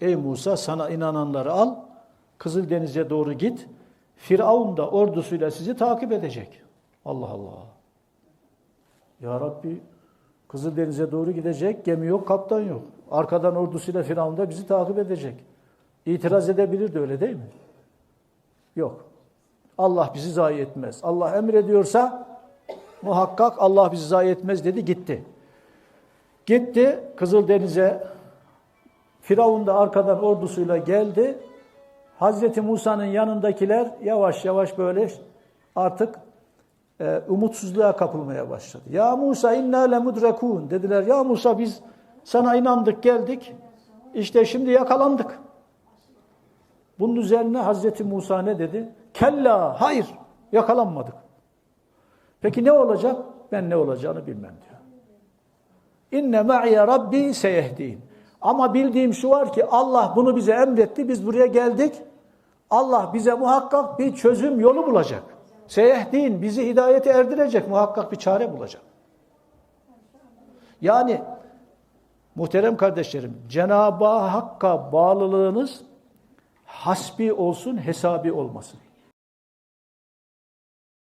Ey Musa sana inananları al, Kızıldeniz'e doğru git. Firavun da ordusuyla sizi takip edecek. Allah Allah. Ya Rabbi Kızıldeniz'e doğru gidecek, gemi yok, kaptan yok. Arkadan ordusuyla Firavun da bizi takip edecek. İtiraz edebilirdi öyle değil mi? Yok. Allah bizi zayi etmez. Allah emrediyorsa muhakkak Allah bizi zayi etmez dedi gitti. Gitti Kızıldeniz'e Firavun da arkadan ordusuyla geldi. Hazreti Musa'nın yanındakiler yavaş yavaş böyle artık e, umutsuzluğa kapılmaya başladı. Ya Musa inna le mudrekun dediler. Ya Musa biz sana inandık geldik. İşte şimdi yakalandık. Bunun üzerine Hazreti Musa ne dedi? Kella hayır yakalanmadık. Peki ne olacak? Ben ne olacağını bilmem diyor. İnne ma'iye rabbi seyehdin. Ama bildiğim şu var ki Allah bunu bize emretti. Biz buraya geldik. Allah bize muhakkak bir çözüm yolu bulacak. Seyehdin bizi hidayete erdirecek. Muhakkak bir çare bulacak. Yani muhterem kardeşlerim Cenab-ı Hakk'a bağlılığınız hasbi olsun, hesabi olmasın.